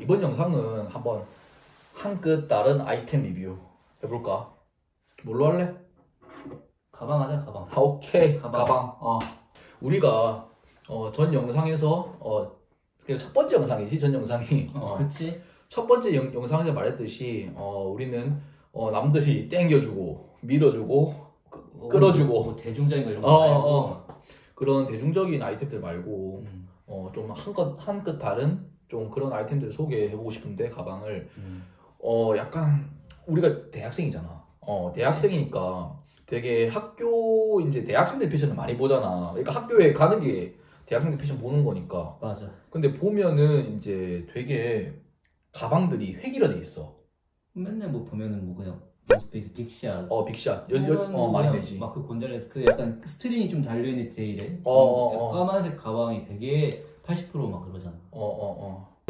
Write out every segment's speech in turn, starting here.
이번 영상은 한번 한 끗 다른 아이템 리뷰 해볼까? 뭘로 할래? 가방 하자 가방 아, 오케이 가방. 가방. 어. 우리가 어, 전 영상에서 어, 그첫 번째 영상이지 전 영상이 어, 어, 그치 첫 번째 영, 영상에서 말했듯이 어, 우리는 어, 남들이 땡겨주고 밀어주고 어, 끌어주고. 뭐 대중적인 거 이런 거 어, 말고 어. 그런 대중적인 아이템들 말고 음, 어, 좀 한껏 한끗 다른 좀 그런 아이템들을 소개해보고 싶은데 가방을 음. 어 약간 우리가 대학생이잖아. 어 대학생이니까 되게 학교 이제 대학생들 패션을 많이 보잖아. 그러니까 학교에 가는 게 대학생들 패션 보는 거니까. 맞아 근데 보면은 이제 되게 가방들이 획일화 돼 있어. 맨날 뭐 보면은 뭐 그냥 노스페이스 빅샷 어 빅샷 연, 연, 어 많이 내지. 마크 곤잘레스 그 약간 스트링이 좀 달려 있는 제일에 어, 어, 어. 까만색 가방이 되게 80%막 그러잖아 어.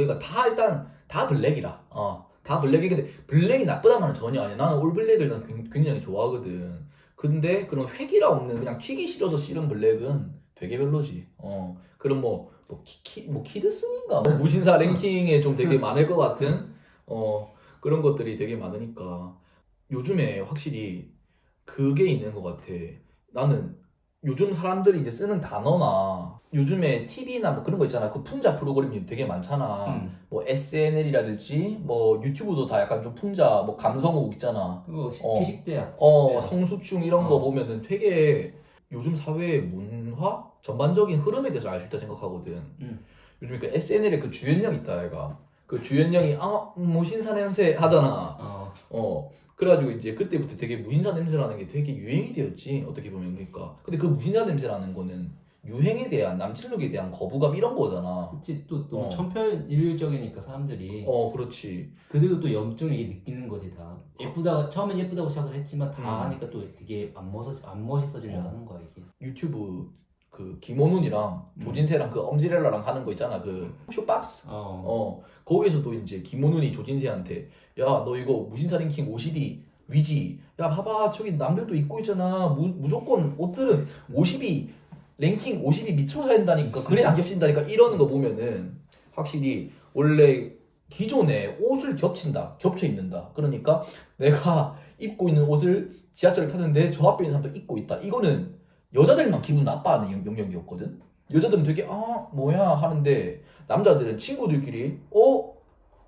그러니까 다 일단 다 블랙이라. 어 다 블랙이 근데 블랙이 나쁘다만은 전혀 아니야. 나는 올 블랙을 난 굉- 굉장히 좋아하거든. 근데 그런 획일화 없는 그냥 튀기 싫어서 싫은 블랙은 되게 별로지. 어 그럼 뭐. 뭐, 키, 키, 뭐 키드슨인가 뭐 무신사 랭킹에 좀 되게 많을 것 같은 어 그런 것들이 되게 많으니까 요즘에 확실히 그게 있는 것 같아 나는 요즘 사람들이 이제 쓰는 단어나 요즘에 TV나 뭐 그런 거 있잖아 그 풍자 프로그램이 되게 많잖아 음. 뭐 SNL이라든지 뭐 유튜브도 다 약간 좀 풍자 뭐 감성옥 있잖아 그거 시- 어. 어 네. 성수충 이런 거 어. 보면은 되게 요즘 사회의 문화 전반적인 흐름에 대해서 알 수 있다 생각하거든. 음. 요즘 그 SNL에 그 주연령 있다 얘가 그 주연령이 아 무신사 냄새 하잖아. 어. 어 그래가지고 이제 그때부터 되게 무신사 냄새라는 게 되게 유행이 되었지 어떻게 보면 그러니까. 근데 그 무신사 냄새라는 거는 유행에 대한 남친룩에 대한 거부감 이런 거잖아. 그치 또또 어. 천편일률적이니까 사람들이 어 그렇지. 그들도 또 염증을 이게 느끼는 거지 다 예쁘다 처음엔 예쁘다고 시작을 했지만 다 음. 하니까 또 되게 안 멋있 안 멋있어지려 어. 하는 거야 이게 유튜브 그 김원훈이랑 음. 조진세랑 그 엄지렐라랑 하는 거 있잖아. 그 쇼박스. 어, 어. 거기에서도 이제 김원훈이 조진세한테 야 너 이거 무신사 랭킹 50위 위지. 야 봐봐. 저기 남들도 입고 있잖아. 무, 무조건 옷들은 50위 랭킹 50위 밑으로 사야 된다니까. 그래 안 겹친다니까. 이러는 거 보면은 확실히 원래 기존에 옷을 겹친다 겹쳐 입는다. 그러니까 내가 입고 있는 옷을 지하철을 탔는데 저 앞에 있는 사람도 입고 있다. 이거는 여자들만 기분 나빠하는 영- 영역이었거든? 여자들은 되게 아 뭐야 하는데 남자들은 친구들끼리 어?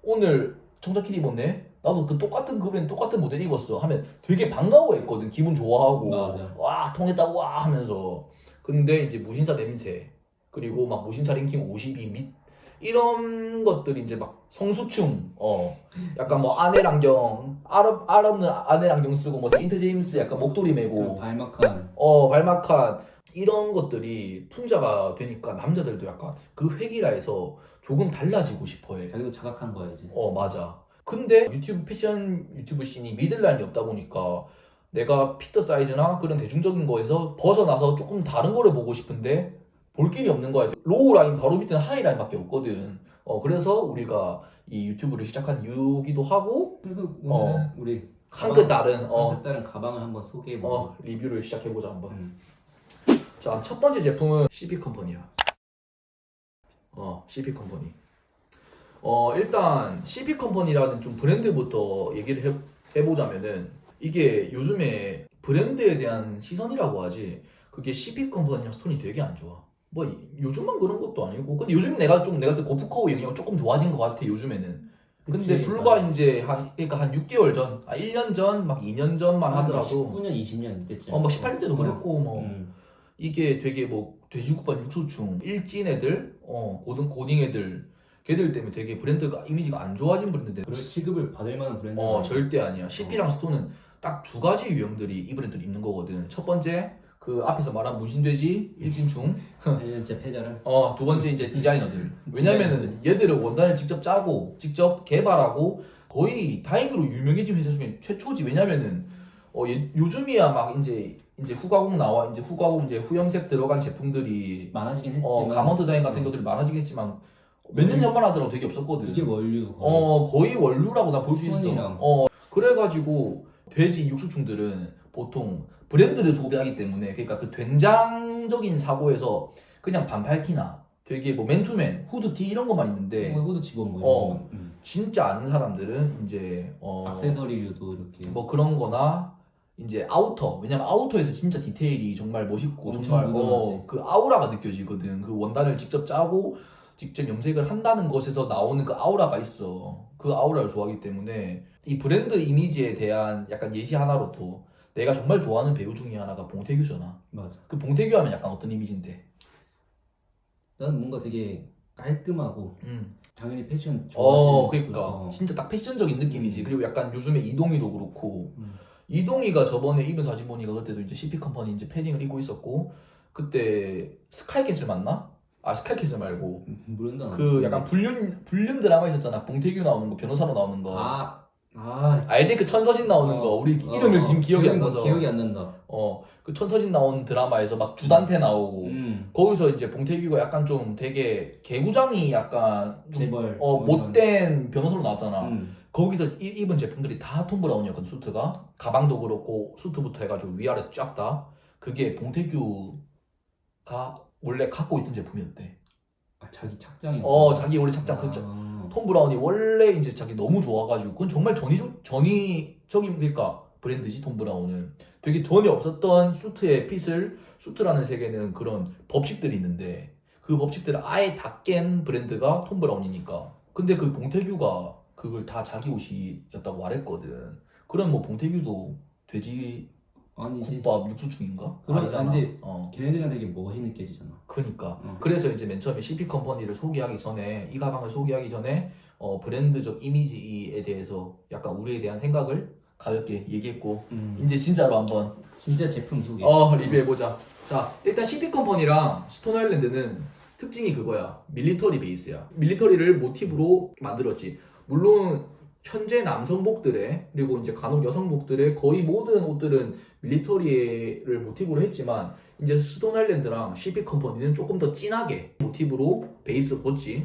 오늘 청자키리 입었네? 나도 그 똑같은 그브랜드 똑같은 모델 입었어 하면 되게 반가워했거든 기분 좋아하고. 맞아. 와 통했다 와 하면서. 근데 이제 무신사 냄새 그리고 막 무신사 랭킹 50위 밑 이런 것들이 이제 막 성수충 어 약간 뭐 아내랑경 알없 알없는 아내랑경 쓰고 뭐 세인트 제임스 약간 목도리 그 메고 발막한 어 발막한 이런 것들이 풍자가 되니까 남자들도 약간 그 획일화에서 조금 달라지고 싶어 해. 자기도 자각한 거야지 어 맞아. 근데 유튜브 패션 유튜브 씬이 미들라인이 없다 보니까 내가 피터 사이즈나 그런 대중적인 거에서 벗어나서 조금 다른 거를 보고 싶은데 볼 길이 없는 거야. 로우 라인 바로 밑에는 하이 라인밖에 없거든. 어 그래서 우리가 이 유튜브를 시작한 이유기도 하고 그래서 어. 오늘은 우리 한끗 다른 한 어, 끗 다른 가방을 한번 소개해보고 어 리뷰를 시작해 보자 한번. 음. 자, 첫 번째 제품은 CP 컴퍼니야. 어, CP 컴퍼니. 어, 일단 CP 컴퍼니라는 좀 브랜드부터 얘기를 해, 해보자면은 이게 요즘에 브랜드에 대한 시선이라고 하지 그게 CP 컴퍼니랑 스톤이 되게 안 좋아. 뭐 이- 요즘만 그런 것도 아니고 근데 요즘 내가 좀 내가 고프커우 영향 조금 좋아진 것 같아 요즘에는. 근데 그치, 불과 맞아. 이제 한 그러니까 한 6개월 전, 아 1년 전, 막 2년 전만 하더라도. 19년 20년 이때쯤 어, 뭐 18년 때도 그랬고 뭐. 음. 이게 되게 뭐 돼지국밥 육수충 일진 애들 어 고등 고딩 애들 걔들 때문에 되게 브랜드가 이미지가 안 좋아진 브랜드인데. 그럴 취급을 받을 만한 브랜드 어 절대 아니야. CP랑 스톤은 딱 두 가지 유형들이 이 브랜드를 입는 거거든. 첫 번째 그 앞에서 말한 무신돼지? 일진충 1년째 패자를. 어 두 번째 이제 디자이너들. 왜냐면은 얘들은 원단을 직접 짜고 직접 개발하고 거의 다행으로 유명해진 회사 중에 최초지. 왜냐면은 어 얘- 요즘이야 막 이제 이제 후가공 나와. 이제 후가공 이제 후염색 들어간 제품들이 많아지긴 했지만. 어 가먼트 다인 같은 음. 것들이 많아지겠지만 몇 년 전만 하더라도 되게 없었거든. 이게 원류 어 거의 원루라고 나 볼 수 있어. 어 그래가지고 돼지 육수충들은 보통 브랜드를 소비하기 때문에 그러니까 그 된장적인 사고에서 그냥 반팔티나 되게 뭐 맨투맨, 후드티 이런 것만 있는데 뭐 집어 뭐 어. 이런 거. 음. 진짜 아는 사람들은 이제 어, 액세서리류도 이렇게 뭐 그런 거나 이제 아우터 왜냐면 아우터에서 진짜 디테일이 정말 멋있고 엄청 정말. 어, 그 아우라가 느껴지거든 그 원단을 직접 짜고 직접 염색을 한다는 것에서 나오는 그 아우라가 있어 그 아우라를 좋아하기 때문에 이 브랜드 이미지에 대한 약간 예시 하나로도 내가 정말 좋아하는 배우 중에 하나가 봉태규잖아 맞아. 그 봉태규 하면 약간 어떤 이미지인데 나는 뭔가 되게 깔끔하고 음. 당연히 패션 어 좋아하시는 그러니까 분이라. 진짜 딱 패션적인 느낌이지 그리고 약간 요즘에 이동희도 그렇고 음. 이동희가 저번에 입은 사진 보니까 그때도 이제 CP 컴퍼니 이제 패딩을 입고 있었고 그때 스카이캐슬 맞나? 아 스카이캐슬 말고 음, 모른다. 그 약간 불륜 불륜 드라마 있었잖아 봉태규 나오는 거 변호사로 나오는 거 아, 아, 알지 그 천서진 나오는 거 우리 어, 이름을 어, 지금 기억이 안 나서 기억이 안 난다. 어 그 천서진 나온 드라마에서 막 주단태 나오고 음. 거기서 이제 봉태규가 약간 좀 되게 개구장이 약간 좀 재벌. 어 뭐. 못된 변호사로 나왔잖아 음. 거기서 이- 입은 제품들이 다 톰 브라운이었거든 수트가 가방도 그렇고 수트부터 해가지고 위아래 쫙 다 그게 봉태규가 원래 갖고 있던 제품이었대 아, 자기 착장이. 어 자기 원래 착장 그 아. 톰 브라운이 원래 이제 자기 너무 좋아가지고 그건 정말 전위 전위적인 그러니까 브랜드지 톰 브라운은 되게 전에 없었던 수트의 핏을 수트라는 세계는 그런 법칙들이 있는데 그 법칙들을 아예 다 깬 브랜드가 톰 브라운이니까 근데 그 봉태규가 그걸 다 자기 옷이었다고 말했거든 그럼 뭐 봉태규도 돼지 아니지. 국밥 육수 중인가? 그럼- 아니잖아 근데- 어. 걔네들은 되게 멋이 느껴지잖아. 그니까 어. 그래서 이제 맨 처음에 CP 컴퍼니를 소개하기 전에 이 가방을 소개하기 전에 어, 브랜드적 이미지에 대해서 약간 우리에 대한 생각을 가볍게 얘기했고 음. 이제 진짜로 한번 진짜 제품 소개. 어 리뷰해보자 자 일단 CP 컴퍼니랑 스톤 아일랜드는 특징이 그거야 밀리터리 베이스야 밀리터리를 모티브로 만들었지 물론 현재 남성복들의 그리고 이제 간혹 여성복들의 거의 모든 옷들은 밀리터리를 모티브로 했지만 이제 스톤 아일랜드랑 CP 컴퍼니는 조금 더 진하게 모티브로 베이스 pos지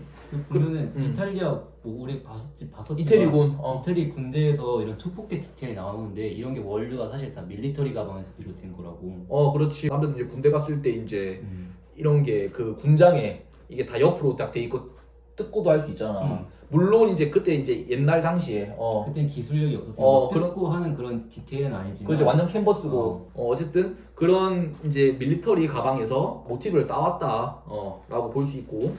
그러면은 음. 이탈리아 뭐 우리 봤었지 봤었지. 이태리군 어. 이태리 군대에서 이런 투폭대 디테일 나오는데 이런 게 월드가 사실 다 밀리터리 가방에서 비롯된 거라고. 어 그렇지 남자들 이제 군대 갔을 때 이제 음. 이런 게 그 군장에 이게 다 옆으로 딱 돼 있고 뜯고도 할 수 있잖아 음. 물론 이제 그때 이제 옛날 당시에 어. 그땐 기술력이 없었으니까 어, 뜯고 하는 그런 디테일은 아니지만. 그 이제 완전 캔버스고. 어. 쨌든 그런 이제 밀리터리 가방에서 모티브를 따왔다 어 라고 볼 수 있고.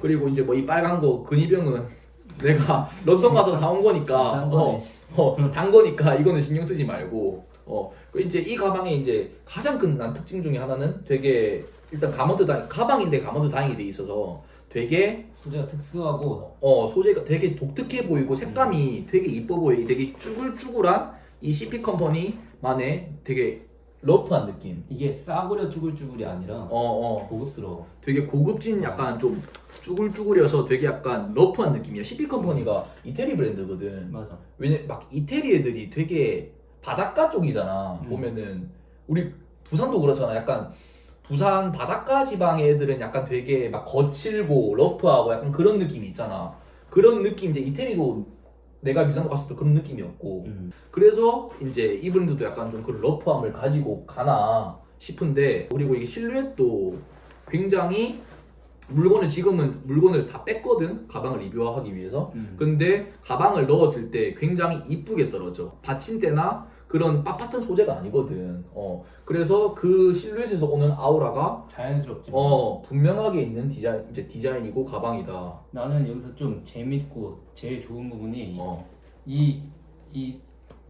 그리고 이제 뭐 이 빨간 거 근위병은 내가 런던 가서 사온 거니까. 싼 어, 거네. 어, 단 거니까 이거는 신경 쓰지 말고. 어, 그 이제 이 가방의 이제 가장 큰 난 특징 중에 하나는 되게 일단 가머드 다 가방인데 가머드 다잉이 돼 있어서 되게 소재가 특수하고 어 소재가 되게 독특해 보이고 색감이 되게 이뻐 보이 되게 쭈글쭈글한 이 CP 컴퍼니만의 되게 러프한 느낌. 이게 싸구려 쭈글쭈글이 아니라 어 어. 고급스러워. 되게 고급진 약간 좀 쭈글쭈글해서 되게 약간 러프한 느낌이야. CP 컴퍼니가 이태리 브랜드거든. 맞아. 왜냐 막 이태리 애들이 되게 바닷가 쪽이잖아 음. 보면은. 우리 부산도 그렇잖아. 약간 부산 바닷가 지방의 애들은 약간 되게 막 거칠고 러프하고 약간 그런 느낌이 있잖아 그런 느낌 이제 이태리도 내가 밀라노 갔을 때 그런 느낌이었고 음. 그래서 이제 이분들도 약간 좀 그런 러프함을 가지고 가나 싶은데 그리고 이게 실루엣도 굉장히 물건을 지금은 물건을 다 뺐거든 가방을 리뷰하기 위해서 음. 근데 가방을 넣었을 때 굉장히 이쁘게 떨어져. 받침대나 그런 빳빳한 소재가 아니거든. 어. 그래서 그 실루엣에서 오는 아우라가 자연스럽지만 어, 분명하게 있는 디자인 이제 디자인이고 가방이다. 나는 여기서 좀 재밌고 제일 좋은 부분이 어. 이, 이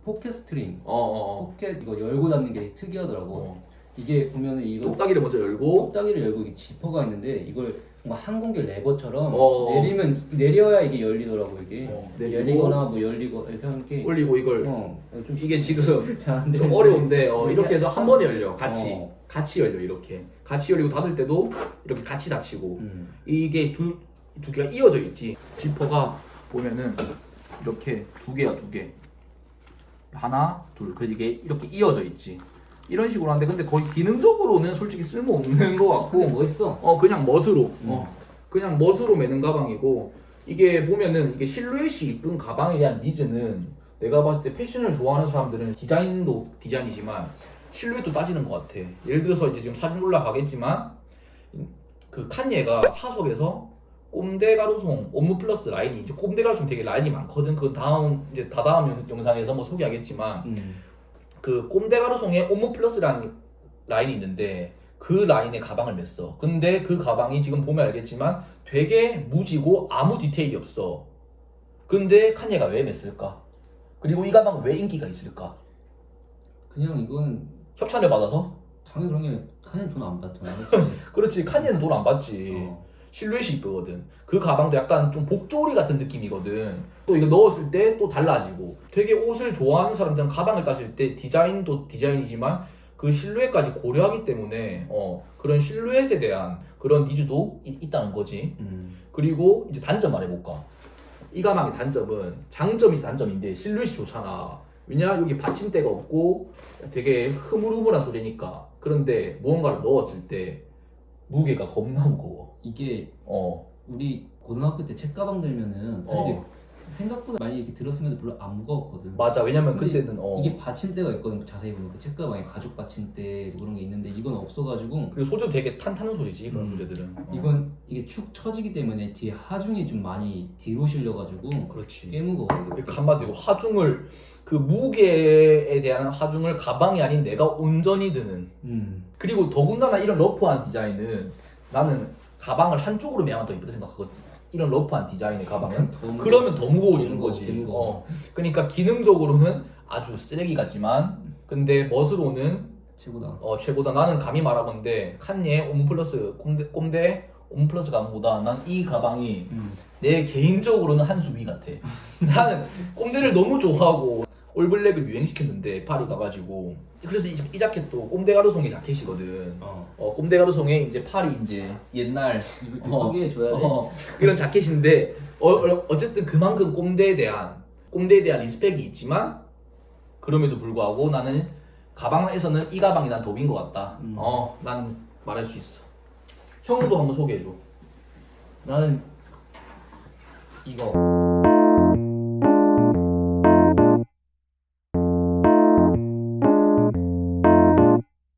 포켓 스트링 어, 어, 포켓 이거 열고 닫는 게 어. 특이하더라고 어. 이게 보면은 이거 똑딱이를 먼저 열고 꼭다기를 열고 지퍼가 있는데 이걸 뭔가 항공기 레버처럼 어. 내리면 내려야 이게 열리더라고 이게 어, 내리고 열리거나 뭐 열리고 이렇게 하는 게 올리고 이걸 어, 좀 이게 지금 잘안 좀 어려운데 어, 이렇게 해서 한 번에 열려. 같이. 어. 같이 열려 이렇게. 같이 열리고 닫을 때도 이렇게 같이 닫히고. 음. 이게 둘, 두 개가 이어져 있지. 지퍼가 보면은 이렇게 두 개야, 두 개. 하나, 둘. 그래서 이게 이렇게 이어져 있지. 이런 식으로 하는데 근데 거의 기능적으로는 솔직히 쓸모 없는 것 같고. 근데 멋있어. 어 그냥 멋으로. 음. 어 그냥 멋으로 매는 가방이고. 이게 보면은 이게 실루엣이 이쁜 가방에 대한 니즈는. 내가 봤을 때 패션을 좋아하는 사람들은 디자인도 디자인이지만 실루엣도 따지는 것 같아. 예를 들어서 이제 지금 사진 올라가겠지만 그 칸예가 사석에서 꼼데 가루송 옴무 플러스 라인이 이제 꼼데 가루송 되게 라인이 많거든. 그 다음 이제 다다음 영- 영상에서 뭐 소개하겠지만 음. 그 꼼데 가루송에 옴무 플러스라는 라인이 있는데 그 라인에 가방을 맸어. 근데 그 가방이 지금 보면 알겠지만 되게 무지고 아무 디테일이 없어. 근데 칸예가 왜 맸을까? 그리고 이 가방은 왜 인기가 있을까? 그냥 이건 협찬을 받아서? 당연히 그런 게 칸은 돈안 받잖아. 그치? 그렇지 칸예는 돈 안 받지. 어. 실루엣이 이쁘거든. 그 가방도 약간 좀 복조리 같은 느낌이거든. 또 이거 넣었을 때 또 달라지고. 되게 옷을 좋아하는 사람들은 가방을 따질 때 디자인도 디자인이지만 그 실루엣까지 고려하기 때문에 어, 그런 실루엣에 대한 그런 니즈도 이- 있다는 거지. 음. 그리고 이제 단점 말해볼까. 이 가방의 단점은 장점이 단점인데 실루엣이 좋잖아. 왜냐 여기 받침대가 없고 되게 흐물흐물한 소리니까. 그런데 무언가를 넣었을 때 무게가 겁나 무거워. 이게 어. 우리 고등학교 때 책가방 들면은 사실 어. 생각보다 많이 이렇게 들었으면 별로 안 무거웠거든. 맞아. 왜냐면 근데 그때는 어. 이게 받침대가 있거든. 자세히 보면 그 책가방에 가죽 받침대 뭐 그런 게 있는데 이건 없어가지고 그리고 소재도 되게 탄탄한 소재지 그런 음. 소재들은. 어. 이건 이게 축 처지기 때문에 뒤에 하중이 좀 많이 뒤로 실려가지고 그렇지. 꽤 무거워. 이게. 그 한마디로 하중을 그 무게에 대한 하중을 가방이 아닌 내가 온전히 드는. 음. 그리고 더군다나 이런 러프한 디자인은 나는 가방을 한쪽으로 매면 더 이쁘다 생각하거든. 이런 러프한 디자인의 가방은. 더 무거워. 그러면 더 무거워지는 더 무거워, 거지. 더 무거워. 어. 그러니까 기능적으로는 아주 쓰레기 같지만 근데 멋으로는 최고다. 어, 최고다. 나는 감히 말하건데 칸예 옴 플러스 꼼데, 꼼데 옴플러스 가방보다 난 이 가방이 음. 내 개인적으로는 한 수 위 같아. 나는 꼼데를 너무 좋아하고 올블랙을 유행시켰는데 파리 가가지고 그래서 이, 이 자켓도 꼼데 가루송의 자켓이거든. 어. 어, 꼼데 가루송의 이제 파리 이제 옛날 이거 어. 소개해줘야 돼. 어, 이런 자켓인데 어, 어, 어쨌든 그만큼 꼼데에 대한 꼼데에 대한 리스펙이 있지만 그럼에도 불구하고 나는 가방에서는 이 가방이 난 덕인 것 같다. 음. 어, 나는 말할 수 있어. 형도 한번 소개해줘. 나는 이거